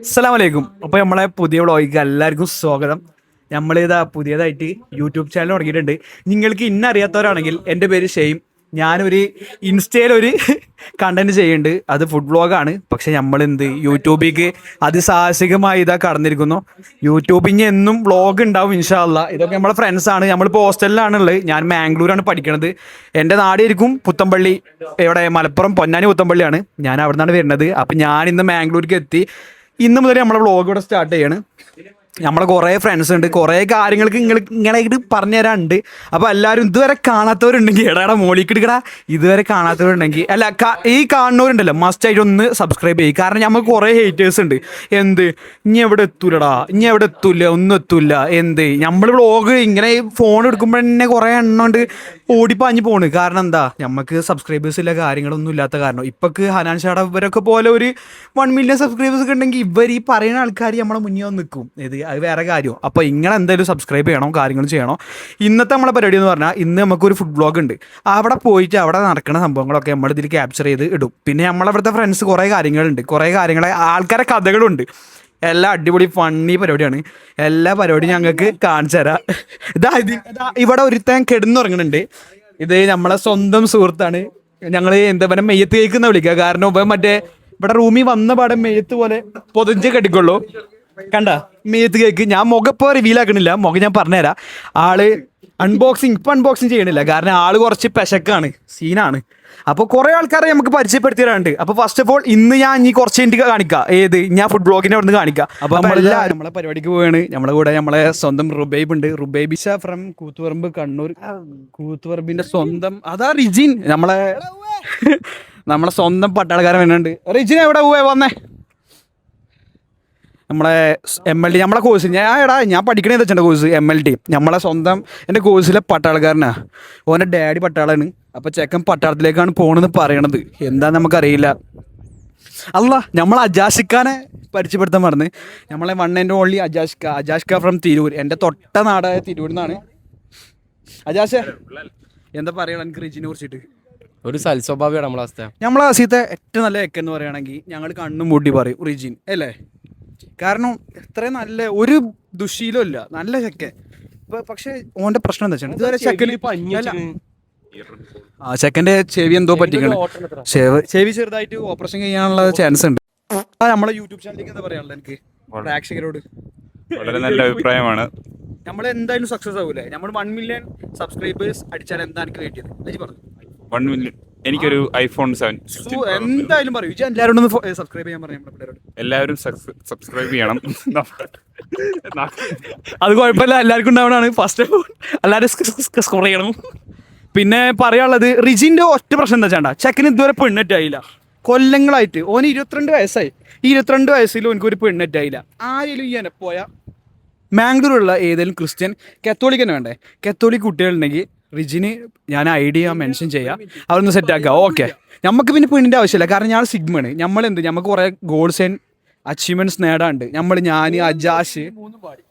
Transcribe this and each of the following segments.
അസ്സലാം വലൈക്കും അപ്പോൾ നമ്മളെ പുതിയ വ്ളോഗിക്ക് എല്ലാവർക്കും സ്വാഗതം. നമ്മളിതാ പുതിയതായിട്ട് യൂട്യൂബ് ചാനൽ തുടങ്ങിയിട്ടുണ്ട്. നിങ്ങൾക്ക് ഇന്നറിയാത്തവരാണെങ്കിൽ എന്റെ പേര് ഷെയ്ം. ഞാനൊരു ഇൻസ്റ്റയിൽ ഒരു കണ്ടന്റ് ചെയ്യുന്നുണ്ട്. അത് ഫുഡ് വ്ളോഗാണ് പക്ഷെ നമ്മൾ എന്ത് യൂട്യൂബിലേക്ക് അതിസാഹസികമായി ഇതാ കടന്നിരിക്കുന്നു. യൂട്യൂബിങ് എന്നും വ്ളോഗ് ഉണ്ടാവും ഇൻഷാല്ല ഇതൊക്കെ നമ്മളെ ഫ്രണ്ട്സാണ് നമ്മളിപ്പോൾ ഹോസ്റ്റലിലാണുള്ളത്. ഞാൻ മാംഗ്ലൂരാണ് പഠിക്കണത്. എന്റെ നാടായിരിക്കും പുത്തമ്പള്ളി. ഇവിടെ മലപ്പുറം പൊന്നാനി പുത്തമ്പള്ളിയാണ്. ഞാൻ അവിടെ നിന്നാണ് വരുന്നത്. അപ്പം ഞാൻ ഇന്ന് മാംഗ്ലൂർക്ക് എത്തി. ഇന്ന് മുതൽ നമ്മളെ വ്ളോഗ് ഇവിടെ സ്റ്റാർട്ട് ചെയ്യാണ്. നമ്മളെ കുറേ ഫ്രണ്ട്സ് ഉണ്ട് കുറേ കാര്യങ്ങൾക്ക് നിങ്ങൾ ഇങ്ങനെ പറഞ്ഞു തരാനുണ്ട് അപ്പോൾ എല്ലാവരും ഇതുവരെ കാണാത്തവരുണ്ടെങ്കിൽ എടാ മോളിക്ക് എടുക്കടാ. ഇതുവരെ കാണാത്തവരുണ്ടെങ്കിൽ അല്ല ഈ കാണുന്നവരുണ്ടല്ലോ മസ്റ്റ് ആയിട്ട് ഒന്ന് സബ്സ്ക്രൈബ് ചെയ്യും. കാരണം നമ്മൾ കുറേ ഹേറ്റേഴ്സ് ഉണ്ട്. എന്ത്? ഇനി എവിടെ എത്തൂലടാ? ഇനി എവിടെ എത്തൂല? ഒന്നും എത്തൂല. എന്ത്? നമ്മൾ വ്ളോഗ് ഇങ്ങനെ ഫോൺ എടുക്കുമ്പോൾ തന്നെ കുറേ എണ്ണം ഉണ്ട് ഓടിപ്പാഞ്ഞ് പോണ്. കാരണം എന്താ? നമുക്ക് സബ്സ്ക്രൈബേഴ്സ് ഇല്ല കാര്യങ്ങളൊന്നും ഇല്ലാത്ത കാരണം. ഇപ്പൊക്ക് ഹനാൻ ഷാഡ ഇവരൊക്കെ പോലെ ഒരു വൺ മില്യൺ സബ്സ്ക്രൈബേഴ്സ് ഒക്കെ ഉണ്ടെങ്കിൽ ഇവർ ഈ പറയുന്ന ആൾക്കാർ നമ്മളെ മുന്നിൽ വന്ന് നിൽക്കും ഇത് അത് വേറെ കാര്യം. അപ്പോൾ ഇങ്ങനെ എന്തായാലും സബ്സ്ക്രൈബ് ചെയ്യണം കാര്യങ്ങൾ ചെയ്യണം. ഇന്നത്തെ നമ്മളെ പരിപാടി എന്ന് പറഞ്ഞാൽ ഇന്ന് നമുക്കൊരു ഫുഡ് ബ്ലോഗ് ഉണ്ട് അവിടെ പോയിട്ട് അവിടെ നടക്കുന്ന സംഭവങ്ങളൊക്കെ നമ്മൾ ഇതിൽ ക്യാപ്ചർ ചെയ്ത് ഇടും. പിന്നെ നമ്മളവിടുത്തെ ഫ്രണ്ട്സ് കുറേ കാര്യങ്ങളുണ്ട്. കുറേ കാര്യങ്ങളെ ആൾക്കാരെ കഥകളുണ്ട്. എല്ലാ അടിപൊളി ഫണ്ണി പരിപാടിയാണ്. എല്ലാ പരിപാടിയും ഞങ്ങൾക്ക് കാണിച്ചു തരാം. ഇതാ ഇത്. ഇവിടെ ഒരുത്തൻ കിടന്നുറങ്ങുന്നുണ്ട് ഇത് നമ്മളെ സ്വന്തം സുഹൃത്താണ്. ഞങ്ങൾ എന്താ പറയുക മെയ്യത്ത് കേൾക്കുന്ന വിളിക്കുക. കാരണം ഇപ്പം മറ്റേ ഇവിടെ റൂമിൽ വന്ന പാടെ മെയ്യത്ത് പോലെ പൊതിഞ്ച് കെട്ടിക്കൊള്ളൂ. കണ്ട? മീത്ത് കേക്ക്. ഞാൻ മുഖം ഇപ്പോൾ റിവീൽ ആക്കണില്ല. മുഖം ഞാൻ പറഞ്ഞുതരാം. ആൾ അൺബോക്സിങ് ഇപ്പം അൺബോക്സിങ് ചെയ്യണില്ല. കാരണം ആൾ കുറച്ച് പെശക്കാണ്. സീനാണ്. അപ്പോൾ കുറേ ആൾക്കാരെ നമുക്ക് പരിചയപ്പെടുത്തി തരാനുണ്ട് അപ്പോൾ ഫസ്റ്റ് ഓഫ് ഓൾ ഇന്ന് ഞാൻ ഇനി കുറച്ച് എനിക്ക് കാണിക്കാം. ഏത്? ഞാൻ ഫുഡ് ബ്ലോഗിന്റെ അവിടെ നിന്ന് കാണിക്കാം. അപ്പോൾ നമ്മളെല്ലാവരും നമ്മളെ പരിപാടിക്ക് പോവാണ്. നമ്മളെ കൂടെ നമ്മളെ സ്വന്തം റുബൈബ് ഉണ്ട്. റുബൈബിഷ ഫ്രം കൂത്തുപറമ്പ് കണ്ണൂർ. കൂത്തുപറമ്പിന്റെ സ്വന്തം അതാ റിജിൻ. നമ്മളെ നമ്മളെ സ്വന്തം പട്ടാളക്കാരൻ വരുന്നുണ്ട് റിജിൻ എവിടെ? പോവേ വന്നേ. നമ്മളെ എം എൽ ഡി നമ്മളെ കോഴ്സ് ഞാൻ എടാ ഞാൻ പഠിക്കണേ വെച്ചാൽ കോഴ്സ് എം എൽ ഡി നമ്മളെ സ്വന്തം എന്റെ കോഴ്സിലെ പട്ടാളക്കാരനാ. ഓന്റെ ഡാഡി പട്ടാളാണ്. അപ്പോൾ ചെക്കൻ പട്ടാളത്തിലേക്കാണ് പോകണമെന്ന് പറയണത്. എന്താ നമുക്കറിയില്ല. അല്ല നമ്മൾ അജാഷിക്കാനെ പരിചയപ്പെടുത്താൻ പറഞ്ഞ് നമ്മളെ one and only Ajashka Ajashka from Tirur. എന്റെ തൊട്ട നാടായ തിരൂരിൽ നിന്നാണ്. അജാഷേ എന്താ പറയണം? എനിക്ക് റിജിനെ കുറിച്ചിട്ട്. ഒരു സൽസ്വഭാവിയാണ് നമ്മളെ അവസ്ഥ. നമ്മളെ അസീത്തെ ഏറ്റവും നല്ല എക്കെന്ന് പറയുകയാണെങ്കിൽ ഞങ്ങൾ കണ്ണും മൂടി പറയും റിജിൻ. അല്ലേ? കാരണം ഇത്രയും നല്ല ഒരു ദുശീലം ഇല്ല. നല്ല ചെക്കൻ. പക്ഷെ ഓന്റെ പ്രശ്നം എന്താ വെച്ചാൽ ഇതുവരെ ചെക്കന്. ആ ചെക്കന്റെ ചെവി എന്തോ പറ്റിക്കണ്. ചെവി ചെവി ചെറുതായിട്ട് ഓപ്പറേഷൻ ചെയ്യാനുള്ള ചാൻസ് ഉണ്ട്. നമ്മളെ യൂട്യൂബ് ചാനലിലേക്ക് എന്താ പറയാനുള്ളത് എനിക്ക്? പ്രേക്ഷകരോട്. വളരെ നല്ല അഭിപ്രായമാണ്. നമ്മൾ എന്തായാലും സക്സസ് ആവൂലേ? നമ്മൾ വൺ മില്യൺ സബ്സ്ക്രൈബേഴ്സ് അടിച്ചാൽ എന്താ എനിക്ക് കിട്ടിയത് അജി പറഞ്ഞു. വൺ മില്യൺ എനിക്കൊരു ഐഫോൺ സെവൻ എന്തായാലും പറയൂ. എല്ലാവരും ഒന്ന് സബ്സ്ക്രൈബ് ചെയ്യാൻ പിള്ളേരോട്. എല്ലാവരും സബ്സ്ക്രൈബ് ചെയ്യണം. അത് കുഴപ്പമില്ല. എല്ലാവർക്കും ഉണ്ടാവണതാണ്. ഫസ്റ്റ് എല്ലാവരും സ്കോർ ചെയ്യണം. പിന്നെ പറയാനുള്ളത് റിജിന്റെ ഒറ്റ പ്രശ്നം എന്താ ചേട്ടാ ചെക്കന് ഇതുവരെ പെണ്ണെറ്റായില്ല. കൊല്ലങ്ങളായിട്ട്. ഓന് ഇരുപത്തിരണ്ട് വയസ്സായി. ഈ ഇരുപത്തിരണ്ട് വയസ്സിൽ ഓനക്ക് ഒരു പെണ്ണെറ്റായില്ല. ആരെങ്കിലും ഈ എനപ്പോയ? മാംഗ്ലൂരുള്ള ഏതെങ്കിലും ക്രിസ്ത്യൻ കത്തോളിക്ക് തന്നെ വേണ്ടേ? കത്തോലിക് കുട്ടികളുണ്ടെങ്കിൽ റിജിന് ഞാൻ ഐഡിയ മെൻഷൻ ചെയ്യാം. അവരൊന്ന് സെറ്റ് ആക്കുക ഓക്കെ നമുക്ക് പിന്നെ പെണ്ണിന്റെ ആവശ്യമില്ല. കാരണം ഞാൻ സിഗ്മാണ് നമ്മൾ എന്ത് നമുക്ക് കുറേ ഗോൾസ് ആൻഡ് അച്ചീവ്മെന്റ്സ് നേടാണ്ട്. നമ്മൾ ഞാൻ അജാഷ്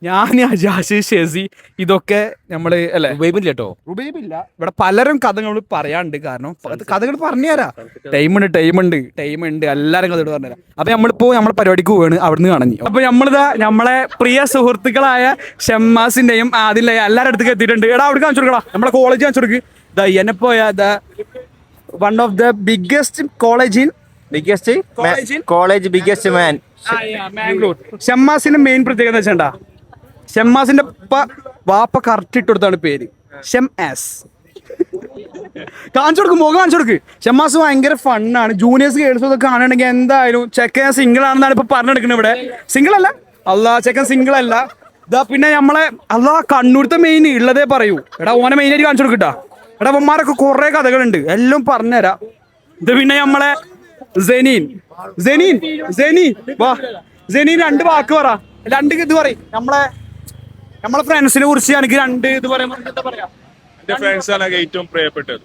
ഞാൻ അജാഷ് ഷെസി ഇതൊക്കെ നമ്മൾ അല്ലേ? ഉപയോഗിക്കില്ല കേട്ടോ റുബൈബില്ല. ഇവിടെ പലരും കഥകൾ പറയാണ്ട് കാരണം കഥകൾ പറഞ്ഞുതരാ. ഉണ്ട് ടൈമുണ്ട് ടൈമുണ്ട് എല്ലാരും കഥകൾ പറഞ്ഞുതരാം. അപ്പൊ നമ്മളിപ്പോ നമ്മളെ പരിപാടിക്ക് പോവാണ്. അവിടുന്ന് കാണഞ്ഞു അപ്പൊ നമ്മളിതാ നമ്മളെ പ്രിയ സുഹൃത്തുക്കളായ ഷമ്മാസിന്റെയും ആദ്യം എല്ലാവരുടെ അടുത്തേക്ക് എത്തിയിട്ടുണ്ട്. എടാ അവിടെ കാണിച്ചു കൊടുക്കടാ. നമ്മളെ കോളേജ് കാണിച്ചു കൊടുക്ക്. ദാ എന്നെ പോയ the one of the biggest college in biggest college biggest man Mangalore. ഷമ്മാസിന്റെ main പ്രത്യേകത വെച്ചാ ഷമ്മാസിന്റെ വാപ്പ കറക്റ്റ് ഇട്ട് കൊടുത്താണ് പേര്. ഷെം ആസ്. കാണിച്ചു കൊടുക്കും മുഖം കാണിച്ചു കൊടുക്ക്. ഷമ്മാസ് ഭയങ്കര ഫണ്ണാണ് ജൂനിയേഴ്സ് ഗേൾസ് ഒക്കെ കാണുകയാണെങ്കിൽ എന്തായാലും ചെക്കൻ സിംഗിൾ ആണെന്നാണ് ഇപ്പൊ പറഞ്ഞെടുക്കുന്നത് ഇവിടെ. സിംഗിൾ അല്ല. അല്ല ചെക്കൻ സിംഗിൾ അല്ല. ഇതാ പിന്നെ നമ്മളെ അല്ല കണ്ണൂരത്തെ മെയിൻ ഉള്ളതേ പറയൂ. എടാ ഓനെ മെയിൻ ആയിട്ട് കാണിച്ചു കൊടുക്കട്ടാ എടാ അവന്മാരൊക്കെ കുറെ കഥകളുണ്ട്. എല്ലാം പറഞ്ഞുതരാം. ഇത് പിന്നെ നമ്മളെ സെനീൻ സെനീൻ സെനി വാ. സെനീൻ രണ്ട് വാക്ക് പറ. രണ്ട് ഇത് പറയും. നമ്മളെ നമ്മളെ ഫ്രണ്ട്സിനെ കുറിച്ച് എനിക്ക് രണ്ട് ഇത് എന്താ പറയാ? എന്റെ ഏറ്റവും പ്രിയപ്പെട്ടത്.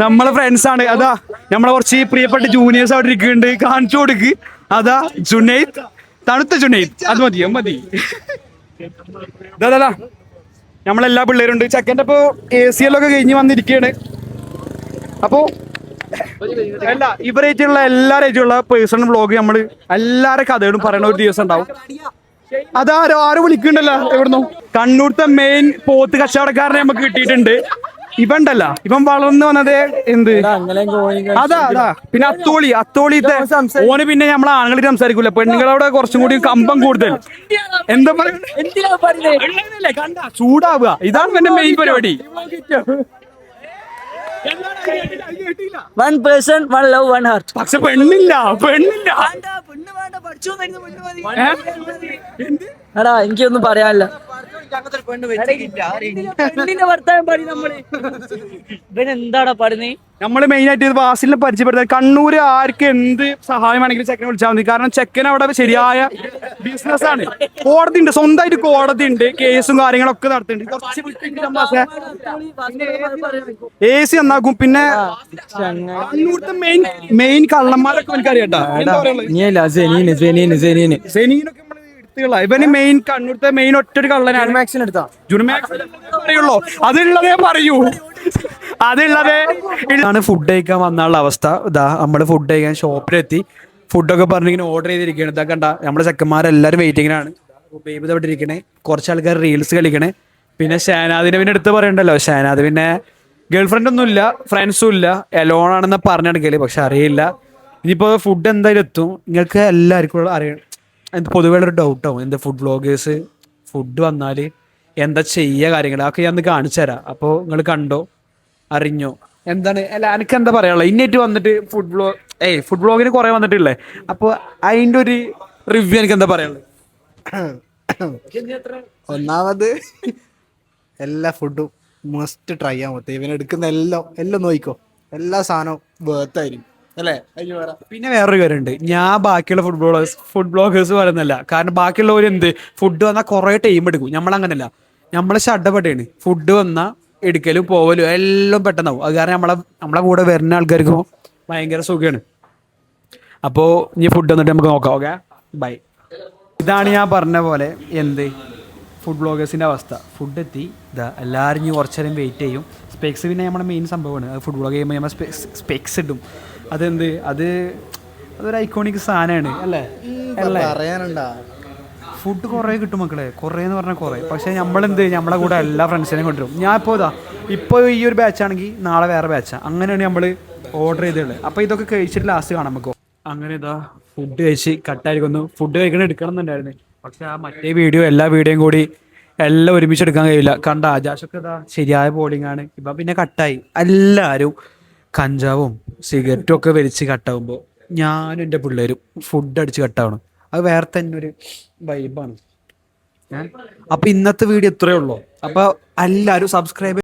നമ്മളെ ഫ്രണ്ട്സ് ആണ്. അതാ നമ്മളെ കുറച്ച് പ്രിയപ്പെട്ട ജൂനിയേഴ്സ് അവിടെ ഇരിക്കുന്നുണ്ട്. കാണിച്ചു കൊടുക്ക്. അതാ ജുനൈദ്. തണുത്ത ജുനൈദ്. അത് മതി മതി. ഇതാ നമ്മളെല്ലാ പിള്ളേരുണ്ട്. ചെക്കന്റെ അപ്പോ എ സി എല്ലൊക്കെ കഴിഞ്ഞ് വന്നിരിക്കുകയാണ് അപ്പോ അല്ല ഇവരായിട്ടുള്ള എല്ലാരായിട്ടുള്ള പേഴ്സണൽ ബ്ലോഗ് നമ്മൾ എല്ലാരെ കഥകളും പറയണ ഒരു ദിവസം ഉണ്ടാവും. അതാരോ ആരോ വിളിക്കണ്ടല്ലോ എവിടുന്നു കണ്ണൂർത്തെ മെയിൻ പോത്ത് കച്ചവടക്കാരനെ നമുക്ക് കിട്ടിയിട്ടുണ്ട്. ഇവൻ ഉണ്ടല്ല ഇവൻ വളർന്നു വന്നത് എന്ത്? അതാ അതാ. പിന്നെ അത്തോളി അത്തോളിത്തെ ഓന് പിന്നെ നമ്മൾ ആണുങ്ങളിൽ സംസാരിക്കൂല. പെണ്ണുങ്ങളോടെ കുറച്ചും കൂടി കമ്പം കൂടുതൽ. എന്താ പറയുക ചൂടാവുക. ഇതാണ് എന്റെ മെയിൻ പരിപാടി. One person one love one heart പക്ഷെ പെണ്ണില്ല പെണ്ണില്ല? എടാ എനിക്കൊന്നും പറയാനില്ല. പെണ്ണിന്റെ വർത്താനം പാടി നമ്മൾ? ഇവൻ എന്താടാ പാടുന്നേ? നമ്മൾ മെയിൻ ആയിട്ട് ഇത് വാസിലിനെ പരിചയപ്പെടുത്താൻ കണ്ണൂര് ആർക്ക് എന്ത് സഹായമാണെങ്കിലും ചെക്കനെ വിളിച്ചാൽ മതി. കാരണം ചെക്കൻ അവിടെ ശരിയായ ബിസിനസ് ആണ്. കോടതി ഉണ്ട് സ്വന്തമായിട്ട് കോടതി ഉണ്ട് കേസും കാര്യങ്ങളൊക്കെ നടത്തുന്നുണ്ട് കുറച്ച് എ സി എന്നാക്കും പിന്നെ കണ്ണൂരത്തെ മെയിൻ മെയിൻ കള്ളന്മാരൊക്കെ നീയല്ല സെനീന് സെനീന് സെനീന് സെനീനൊക്കെ എടുത്തുകളാ ഇവന് മെയിൻ കണ്ണൂർത്തെ മെയിൻ ഒറ്റൊരു കള്ളനാണ്. മാക്സിന് എടുത്താ. ജുനുമാക്സ് പറയുള്ളൂ. അതുള്ളതേ പറയൂ. അതുള്ളതേ ആണ് ഫുഡ് കഴിക്കാൻ വന്നുള്ള അവസ്ഥ. ഇതാ നമ്മൾ ഫുഡ് കഴിക്കാൻ ഷോപ്പിലെത്തി ഫുഡൊക്കെ പറഞ്ഞിങ്ങനെ ഓർഡർ ചെയ്തിരിക്കുകയാണ്. ഇതാ കണ്ട നമ്മുടെ ചെക്കന്മാരെല്ലാവരും വെയിറ്റിങ്ങിനാണ് ബേബി ഇവിടെ ഇരിക്കണേ. കുറച്ച് ആൾക്കാർ റീൽസ് കളിക്കണേ. പിന്നെ ഷാനാദിനെ പിന്നെ എടുത്ത് പറയണ്ടല്ലോ. ഷാനാദ് പിന്നെ ഗേൾഫ്രണ്ട് ഒന്നും ഇല്ല ഫ്രണ്ട്സും ഇല്ല. എലോൺ ആണെന്ന് പറഞ്ഞെടുക്കൽ പക്ഷെ അറിയില്ല. ഇനിയിപ്പോൾ ഫുഡ് എന്തായാലും എത്തും. നിങ്ങൾക്ക് എല്ലാവർക്കും അറിയണം. എന്ത് പൊതുവേ ഒരു ഡൗട്ടാവും എന്ത് ഫുഡ് വ്ളോഗേഴ്സ് ഫുഡ് വന്നാൽ എന്താ ചെയ്യുക കാര്യങ്ങൾ? അതൊക്കെ ഞാൻ കാണിച്ചു തരാം. അപ്പോൾ നിങ്ങൾ കണ്ടോ? അറിഞ്ഞോ? എന്താണ്? അല്ല എനിക്ക് എന്താ പറയാനുള്ളത്? ഇന്നേറ്റ് വന്നിട്ട് ഫുഡ് ബ്ലോഗ് ഏയ് ഫുഡ് ബ്ലോഗിന് കുറേ വന്നിട്ടില്ലേ? അപ്പോൾ അതിന്റെ ഒരു റിവ്യൂ എനിക്ക് എന്താ പറയാനുള്ളത്? ഒന്നാമത് എല്ലാ ഫുഡും മസ്റ്റ് ട്രൈ പറ്റും ഇവൻ എടുക്കുന്ന എല്ലാം എല്ലാം നോക്കിക്കോ. എല്ലാ സാധനവും വേർത്തായിരിക്കും അല്ലേ? പിന്നെ വേറൊരു കാര്യമുണ്ട്. ഞാൻ ബാക്കിയുള്ള ഫുഡ് ബ്ലോഗേഴ്സ് ഫുഡ് ബ്ലോഗേഴ്സ് പറയുന്നില്ല. കാരണം ബാക്കിയുള്ളവർ എന്ത്? ഫുഡ് വന്നാൽ കുറേ ടൈം എടുക്കും. നമ്മളങ്ങനല്ല നമ്മളെ ശ്രദ്ധപ്പെട്ടാണ് ഫുഡ് വന്നാൽ എടുക്കലും പോവലും എല്ലാം പെട്ടെന്നാവും. അത് കാരണം നമ്മളെ നമ്മളെ കൂടെ വരുന്ന ആൾക്കാർക്ക് ഭയങ്കര സുഖമാണ് അപ്പോൾ ഇനി ഫുഡ് വന്നിട്ട് നമുക്ക് നോക്കാം ഓക്കെ ബൈ ഇതാണ് ഞാൻ പറഞ്ഞ പോലെ എന്ത്? ഫുഡ് ബ്ലോഗേഴ്സിന്റെ അവസ്ഥ. ഫുഡ് എത്തി. ഇതാ എല്ലാവരും ഇനി കുറച്ചേരം വെയിറ്റ് ചെയ്യും. സ്പെക്സ് പിന്നെ നമ്മുടെ മെയിൻ സംഭവമാണ്. അത് ഫുഡ് ബ്ലോഗ് ചെയ്യുമ്പോൾ നമ്മൾ സ്പെക്സ് ഇടും. അതെന്ത്? അത് അതൊരു ഐക്കോണിക് സാധനമാണ് അല്ലേ? അല്ലേ? പറയാനുണ്ടാ? ഫുഡ് കുറേ കിട്ടും മക്കളെ. കുറേ എന്ന് പറഞ്ഞാൽ കുറേ. പക്ഷേ നമ്മളെന്ത് നമ്മളെ കൂടെ എല്ലാ ഫ്രണ്ട്സിനെയും കൊണ്ടുവരും. ഞാൻ ഇപ്പോൾ ഇതാ ഇപ്പോൾ ഈ ഒരു ബാച്ച് ആണെങ്കിൽ നാളെ വേറെ ബാച്ചാണ് അങ്ങനെയാണ് നമ്മൾ ഓർഡർ ചെയ്തുള്ളത് അപ്പോൾ ഇതൊക്കെ കഴിച്ചിട്ട് ലാസ്റ്റ് കാണാം നമുക്ക്. അങ്ങനെ ഇതാ ഫുഡ് കഴിച്ച് കട്ടായിരിക്കുന്നു ഫുഡ് കഴിക്കണം എടുക്കണം എന്നുണ്ടായിരുന്നു. പക്ഷെ ആ മറ്റേ വീഡിയോ എല്ലാ വീഡിയോയും കൂടി എല്ലാം ഒരുമിച്ച് എടുക്കാൻ കഴിയില്ല. കണ്ട ആജാഷൊക്കെ ഇതാ ശരിയായ ബോളിംഗ് ആണ്. ഇപ്പം പിന്നെ കട്ടായി. എല്ലാവരും കഞ്ചാവും സിഗരറ്റും ഒക്കെ വലിച്ച് കട്ടാവുമ്പോൾ ഞാനും എന്റെ പിള്ളേരും ഫുഡ് അടിച്ച് കട്ടാവണം അത് വേറെ തന്നെ ഒരു വൈബാണ് അപ്പൊ ഇന്നത്തെ വീഡിയോ ഇത്രയേ ഉള്ളൂ. അപ്പൊ എല്ലാവരും സബ്സ്ക്രൈബ്